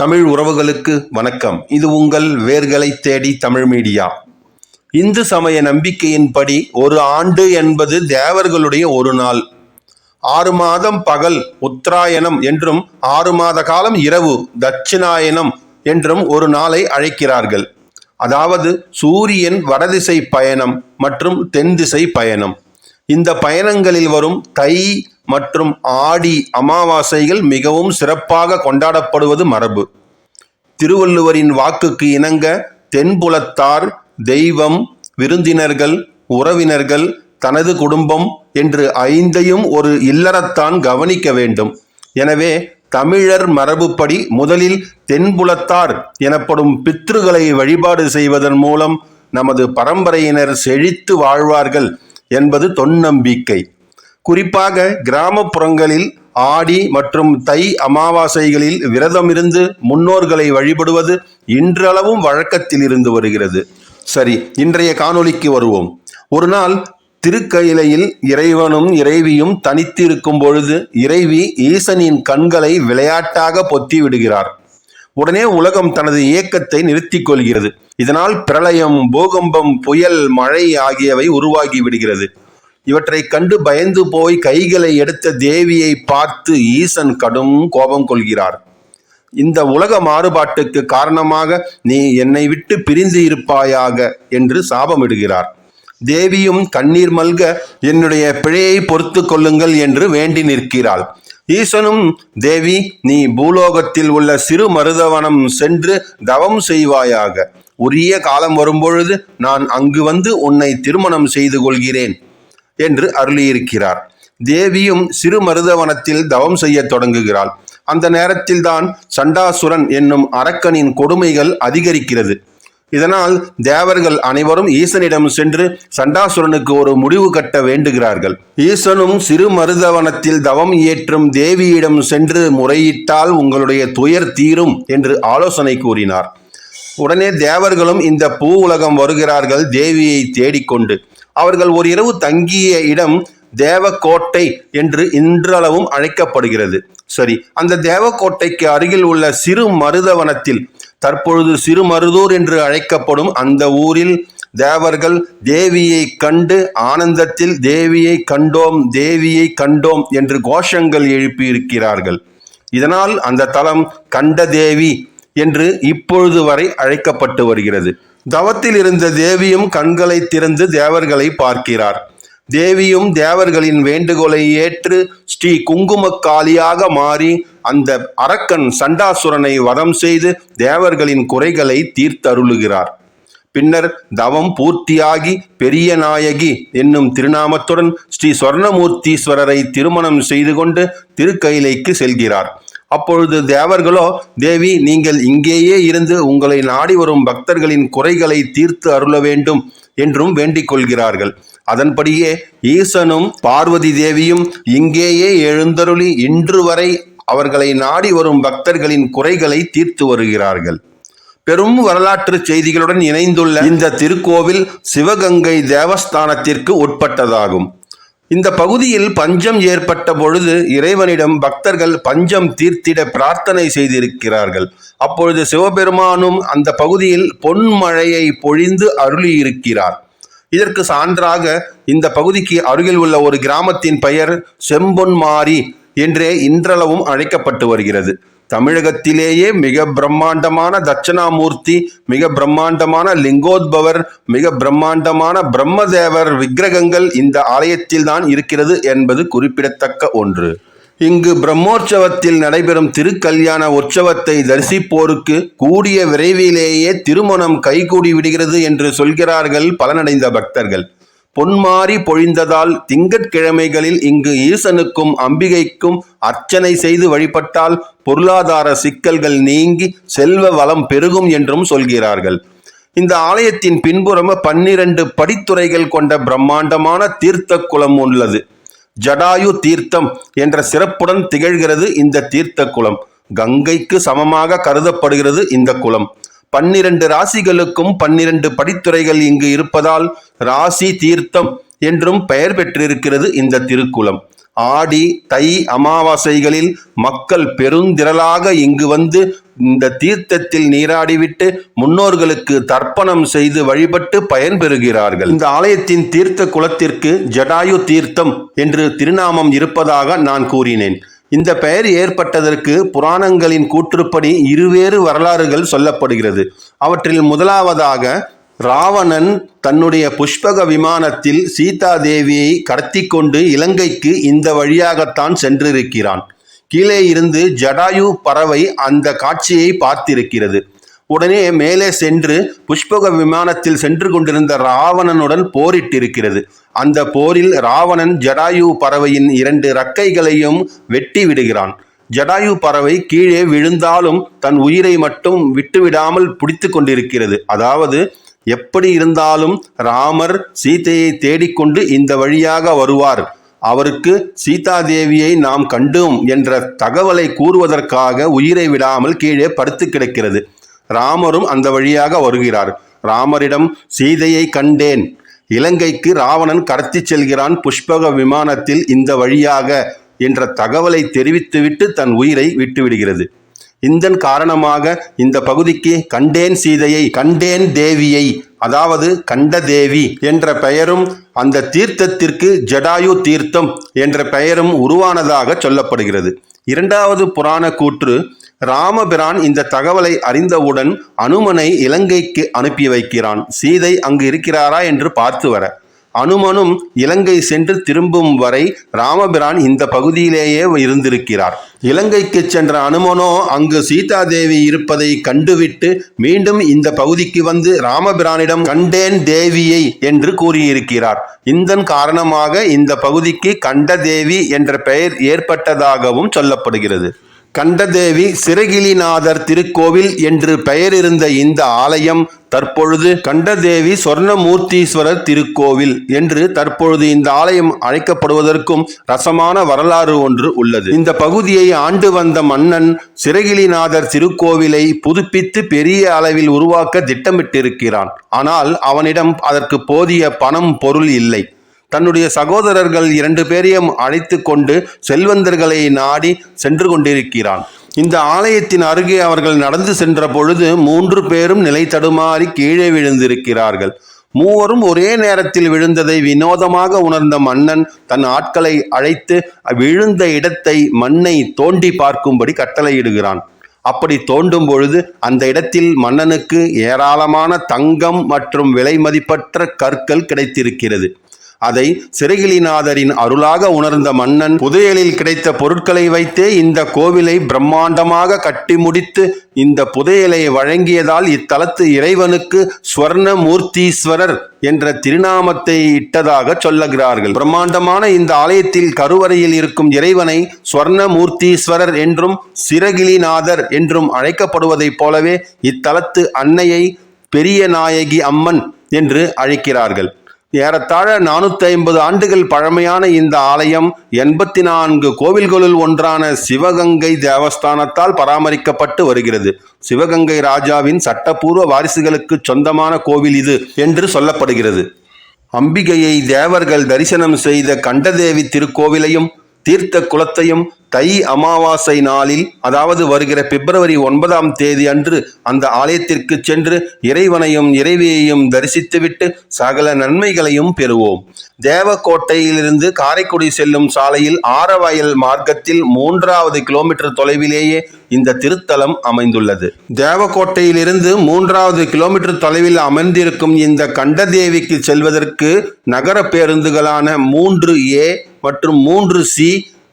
தமிழ் உறவுகளுக்கு வணக்கம். இது உங்கள் வேர்களை தேடி தமிழ் மீடியா. இந்து சமய நம்பிக்கையின்படி ஒரு ஆண்டு என்பது தேவர்களுடைய ஒரு நாள். ஆறு மாதம் பகல் உத்தராயணம் என்றும் ஆறு மாத காலம் இரவு தட்சிணாயனம் என்றும் ஒரு நாளை அழைக்கிறார்கள். அதாவது சூரியன் வடதிசை பயணம் மற்றும் தென் திசை பயணம். இந்த பயணங்களில் வரும் தை மற்றும் ஆடி அமாவாசைகள் மிகவும் சிறப்பாக கொண்டாடப்படுவது மரபு. திருவள்ளுவரின் வாக்குக்கு இணங்க தென்புலத்தார் தெய்வம் விருந்தினர்கள் உறவினர்கள் தனது குடும்பம் என்று ஐந்தையும் ஒரு இல்லறத்தான் கவனிக்க வேண்டும். எனவே தமிழர் மரபுப்படி முதலில் தென்புலத்தார் எனப்படும் பித்ருகளை வழிபாடு செய்வதன் மூலம் நமது பரம்பரையினர் செழித்து வாழ்வார்கள் என்பது தொன்னம்பிக்கை. குறிப்பாக கிராமப்புறங்களில் ஆடி மற்றும் தை அமாவாசைகளில் விரதமிருந்து முன்னோர்களை வழிபடுவது இன்றளவும் வழக்கத்தில் இருந்து வருகிறது. சரி இன்றைய காணொளிக்கு வருவோம். ஒரு நாள் திருக்கயிலையில் இறைவனும் இறைவியும் தனித்திருக்கும் பொழுது இறைவி ஈசனின் கண்களை விளையாட்டாக பொத்தி விடுகிறார் உடனே உலகம் தனது இயக்கத்தை நிறுத்திக் கொள்கிறது. இதனால் பிரளயம் பூகம்பம் புயல் மழை ஆகியவை உருவாகி விடுகிறது. இவற்றை கண்டு பயந்து போய் கைகளை எடுத்த தேவியை பார்த்து ஈசன் கடும் கோபம் கொள்கிறார். இந்த உலக மாறுபாட்டுக்கு காரணமாக நீ என்னை விட்டு பிரிந்து இருப்பாயாக என்று சாபமிடுகிறார். தேவியும் கண்ணீர் மல்க என்னுடைய பிழையை பொறுத்து கொள்ளுங்கள் என்று வேண்டி நிற்கிறாள். ஈசனும் தேவி நீ பூலோகத்தில் உள்ள சிறு மருதவனம் சென்று தவம் செய்வாயாக. உரிய காலம் வரும்பொழுது நான் அங்கு வந்து உன்னை திருமணம் செய்து கொள்கிறேன். என்று அருளியிருக்கிறார். தேவியும் சிறு மருதவனத்தில் தவம் செய்யத் தொடங்குகிறாள். அந்த நேரத்தில்தான் சண்டாசுரன் என்னும் அரக்கனின் கொடுமைகள் அதிகரிக்கிறது. இதனால் தேவர்கள் அனைவரும் ஈசனிடம் சென்று சண்டாசுரனுக்கு ஒரு முடிவு கட்ட வேண்டுகிறார்கள். ஈசனும் சிறு மருதவனத்தில் தவம் இயற்றும் தேவியிடம் சென்று முறையிட்டால் உங்களுடைய துயர் தீரும் என்று ஆலோசனை கூறினார். உடனே தேவர்களும் இந்த பூ உலகம் வருகிறார்கள் தேவியை தேடிக்கொண்டு. அவர்கள் ஒரு இரவு தங்கிய இடம் தேவக்கோட்டை என்று இன்றளவும் அழைக்கப்படுகிறது. சரி அந்த தேவக்கோட்டைக்கு அருகில் உள்ள சிறு மருதவனத்தில் தற்பொழுது சிறு மருதூர் என்று அழைக்கப்படும் அந்த ஊரில் தேவர்கள் தேவியை கண்டு ஆனந்தத்தில் தேவியை கண்டோம் தேவியை கண்டோம் என்று கோஷங்கள் எழுப்பியிருக்கிறார்கள். இதனால் அந்த தலம் கண்ட தேவி என்று இப்பொழுது வரை அழைக்கப்பட்டு வருகிறது. தவத்தில் இருந்த தேவியும் கண்களை திறந்து தேவர்களை பார்க்கிறார். தேவியும் தேவர்களின் வேண்டுகோளை ஏற்று ஸ்ரீ குங்குமக்காளியாக மாறி அந்த அரக்கன் சண்டாசுரனை வதம் செய்து தேவர்களின் குறைகளை தீர்த்தருளுகிறார். பின்னர் தவம் பூர்த்தியாகி பெரிய நாயகி என்னும் திருநாமத்துடன் ஸ்ரீ சொர்ணமூர்த்தீஸ்வரரை திருமணம் செய்து கொண்டு திருக்கைலைக்கு செல்கிறார். அப்பொழுது தேவர்களோ தேவி நீங்கள் இங்கேயே இருந்து உங்களை நாடி வரும் பக்தர்களின் குறைகளை தீர்த்து அருள வேண்டும் என்றும் வேண்டிக் கொள்கிறார்கள். அதன்படியே ஈசனும் பார்வதி தேவியும் இங்கேயே எழுந்தருளி இன்று வரை அவர்களை நாடி வரும் பக்தர்களின் குறைகளை தீர்த்து வருகிறார்கள். பெரும் வரலாற்று செய்திகளுடன் இணைந்துள்ள இந்த திருக்கோவில் சிவகங்கை தேவஸ்தானத்திற்கு உட்பட்டதாகும். இந்த பகுதியில் பஞ்சம் ஏற்பட்ட பொழுது இறைவனிடம் பக்தர்கள் பஞ்சம் தீர்த்திட பிரார்த்தனை செய்திருக்கிறார்கள். அப்பொழுது சிவபெருமானும் அந்த பகுதியில் பொன்மழையை பொழிந்து அருளியிருக்கிறார். இதற்கு சான்றாக இந்த பகுதிக்கு அருகில் உள்ள ஒரு கிராமத்தின் பெயர் செம்பொன்மாரி என்றே இன்றளவும் அழைக்கப்பட்டு வருகிறது. தமிழகத்திலேயே மிக பிரம்மாண்டமான தட்சணாமூர்த்தி மிக பிரம்மாண்டமான லிங்கோத்பவர் மிக பிரம்மாண்டமான பிரம்மதேவர் விக்கிரகங்கள் இந்த ஆலயத்தில் தான் இருக்கிறது என்பது குறிப்பிடத்தக்க ஒன்று. இங்கு பிரம்மோற்சவத்தில் நடைபெறும் திருக்கல்யாண உற்சவத்தை தரிசிப்போருக்கு கூடிய விரைவிலேயே திருமணம் கைகூடி விடுகிறது என்று சொல்கிறார்கள் பலனடைந்த பக்தர்கள். பொன்மாறி பொழிந்ததால் திங்கட்கிழமைகளில் இங்கு ஈசனுக்கும் அம்பிகைக்கும் அர்ச்சனை செய்து வழிபட்டால் பொருளாதார சிக்கல்கள் நீங்கி செல்வ வளம் பெருகும் என்றும் சொல்கிறார்கள். இந்த ஆலயத்தின் பின்புறம பன்னிரண்டு படித்துறைகள் கொண்ட பிரம்மாண்டமான தீர்த்த குளம் உள்ளது. ஜடாயு தீர்த்தம் என்ற சிறப்புடன் திகழ்கிறது இந்த தீர்த்த குளம். கங்கைக்கு சமமாக கருதப்படுகிறது இந்த குளம். பன்னிரண்டு ராசிகளுக்கும் பன்னிரண்டு படித்துறைகள் இங்கு இருப்பதால் ராசி தீர்த்தம் என்றும் பெயர் பெற்றிருக்கிறது இந்த திருக்குளம். ஆடி தை அமாவாசைகளில் மக்கள் பெருந்திரளாக இங்கு வந்து இந்த தீர்த்தத்தில் நீராடிவிட்டு முன்னோர்களுக்கு தர்ப்பணம் செய்து வழிபட்டு பயன்பெறுகிறார்கள் இந்த ஆலயத்தின் தீர்த்த குளத்திற்கு ஜடாயு தீர்த்தம் என்று திருநாமம் இருப்பதாக நான் கூறினேன். இந்த பெயர் ஏற்பட்டதற்கு புராணங்களின் கூற்றுப்படி இருவேறு வரலாறுகள் சொல்லப்படுகிறது. அவற்றில் முதலாவதாக ராவணன் தன்னுடைய புஷ்பக விமானத்தில் சீதா தேவியை கடத்தி கொண்டு இலங்கைக்கு இந்த வழியாகத்தான் சென்றிருக்கிறான். கீழே இருந்து ஜடாயு பறவை அந்த காட்சியை பார்த்திருக்கிறது. உடனே மேலே சென்று புஷ்பக விமானத்தில் சென்று கொண்டிருந்த ராவணனுடன் போரிட்டிருக்கிறது. அந்த போரில் ராவணன் ஜடாயு பறவையின் இரண்டு ரக்கைகளையும் வெட்டி விடுகிறான். ஜடாயு பறவை கீழே விழுந்தாலும் தன் உயிரை மட்டும் விட்டுவிடாமல் பிடித்து கொண்டிருக்கிறது. அதாவது எப்படி இருந்தாலும் ராமர் சீதையை தேடிக்கொண்டு இந்த வழியாக வருவார். அவருக்கு சீதாதேவியை நாம் கண்டோம் என்ற தகவலை கூறுவதற்காக உயிரை விடாமல் கீழே படுத்து கிடக்கிறது. ராமரும் அந்த வழியாக வருகிறார். ராமரிடம் சீதையை கண்டேன். இலங்கைக்கு ராவணன் கடத்திச் செல்கிறான் புஷ்பக விமானத்தில் இந்த வழியாக என்ற தகவலை தெரிவித்துவிட்டு தன் உயிரை விட்டுவிடுகிறது. இதன் காரணமாக இந்த பகுதிக்கு கண்டேன் சீதையை கண்டேன் தேவியை அதாவது கண்ட தேவி என்ற பெயரும் அந்த தீர்த்தத்திற்கு ஜடாயு தீர்த்தம் என்ற பெயரும் உருவானதாக சொல்லப்படுகிறது. இரண்டாவது புராண கூற்று ராமபிரான் இந்த தகவலை அறிந்தவுடன் அனுமனை இலங்கைக்கு அனுப்பி வைக்கிறான். சீதை அங்கு இருக்கிறாரா என்று பார்த்து வர. அனுமனும் இலங்கை சென்று திரும்பும் வரை ராமபிரான் இந்த பகுதியிலேயே இருந்திருக்கிறார். இலங்கைக்கு சென்ற அனுமனோ அங்கு சீதாதேவி இருப்பதை கண்டுவிட்டு மீண்டும் இந்த பகுதிக்கு வந்து ராமபிரானிடம் கண்டேன் தேவியை என்று கூறியிருக்கிறார். இதன் காரணமாக இந்த பகுதிக்கு கண்டதேவி என்ற பெயர் ஏற்பட்டதாகவும் சொல்லப்படுகிறது. கண்டதேவி சிறகிலிநாதர் திருக்கோவில் என்று பெயர் இருந்த இந்த ஆலயம் தற்பொழுது கண்டதேவி சொர்ணமூர்த்தீஸ்வரர் திருக்கோவில் என்று தற்பொழுது இந்த ஆலயம் அழைக்கப்படுவதற்கும் ரசமான வரலாறு ஒன்று உள்ளது. இந்த பகுதியை ஆண்டு வந்த மன்னன் சிறகிலிநாதர் திருக்கோவிலை புதுப்பித்து பெரிய அளவில் உருவாக்க திட்டமிட்டிருக்கிறான். ஆனால் அவனிடம் அதற்கு போதிய பணம் பொருள் இல்லை. தன்னுடைய சகோதரர்கள் இரண்டு பேரையும் அழைத்து கொண்டு செல்வந்தர்களை நாடி சென்று கொண்டிருக்கிறான். இந்த ஆலயத்தின் அருகே அவர்கள் நடந்து சென்ற பொழுது மூன்று பேரும் நிலை தடுமாறி கீழே விழுந்திருக்கிறார்கள். மூவரும் ஒரே நேரத்தில் விழுந்ததை வினோதமாக உணர்ந்த மன்னன் தன் ஆட்களை அழைத்து விழுந்த இடத்தை மண்ணை தோண்டி பார்க்கும்படி கட்டளையிடுகிறான். அப்படி தோண்டும் பொழுது அந்த இடத்தில் மன்னனுக்கு ஏராளமான தங்கம் மற்றும் விலை மதிப்பற்ற கற்கள் கிடைத்திருக்கிறது. அதை சிறகிலிநாதரின் அருளாக உணர்ந்த மன்னன் புதையலில் கிடைத்த பொருட்களை வைத்தே இந்த கோவிலை பிரம்மாண்டமாக கட்டி முடித்து இந்த புதையலை வழங்கியதால் இத்தலத்து இறைவனுக்கு ஸ்வர்ணமூர்த்தீஸ்வரர் என்ற திருநாமத்தை இட்டதாக சொல்லுகிறார்கள். பிரம்மாண்டமான இந்த ஆலயத்தில் கருவறையில் இருக்கும் இறைவனை ஸ்வர்ணமூர்த்தீஸ்வரர் என்றும் சிறகிலிநாதர் என்றும் அழைக்கப்படுவதைப் போலவே இத்தலத்து அன்னையை பெரிய நாயகி அம்மன் என்று அழைக்கிறார்கள். ஏறத்தாழ நானூற்றி ஐம்பது ஆண்டுகள் பழமையான இந்த ஆலயம் எண்பத்தி நான்கு கோவில்களுள் ஒன்றான சிவகங்கை தேவஸ்தானத்தால் பராமரிக்கப்பட்டு வருகிறது. சிவகங்கை ராஜாவின் சட்டப்பூர்வ வாரிசுகளுக்கு சொந்தமான கோவில் இது என்று சொல்லப்படுகிறது. அம்பிகையை தேவர்கள் தரிசனம் செய்த கண்டதேவி திருக்கோவிலையும் தீர்த்த குலத்தையும் தை அமாவாசை நாளில் அதாவது வருகிற பிப்ரவரி ஒன்பதாம் தேதி அன்று அந்த ஆலயத்திற்கு சென்று இறைவனையும் இறைவியையும் தரிசித்துவிட்டு சகல நன்மைகளையும் பெறுவோம். தேவக்கோட்டையிலிருந்து காரைக்குடி செல்லும் சாலையில் ஆரவாயல் மார்க்கத்தில் மூன்றாவது கிலோமீட்டர் தொலைவிலேயே இந்த திருத்தலம் அமைந்துள்ளது. தேவக்கோட்டையிலிருந்து மூன்றாவது கிலோமீட்டர் தொலைவில் அமர்ந்திருக்கும் இந்த கண்டதேவிக்கு செல்வதற்கு நகர பேருந்துகளான மூன்று ஏ மற்றும் மூன்று சி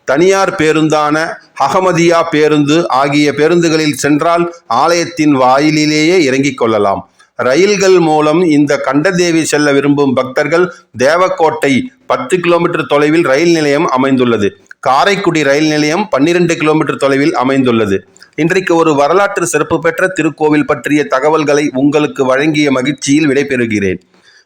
தனியார் பேருந்தான அகமதியா பேருந்து ஆகிய பேருந்துகளில் சென்றால் ஆலயத்தின் வாயிலிலேயே இறங்கிக் கொள்ளலாம். ரயில்கள் மூலம் இந்த கண்டதேவி செல்ல விரும்பும் பக்தர்கள் தேவக்கோட்டை பத்து கிலோமீட்டர் தொலைவில் ரயில் நிலையம் அமைந்துள்ளது. காரைக்குடி ரயில் நிலையம் பன்னிரண்டு கிலோமீட்டர் தொலைவில் அமைந்துள்ளது. இன்றைக்கு ஒரு வரலாற்று சிறப்பு பெற்ற திருக்கோவில் பற்றிய தகவல்களை உங்களுக்கு வழங்கிய மகிழ்ச்சியில் விடைபெறுகிறேன்.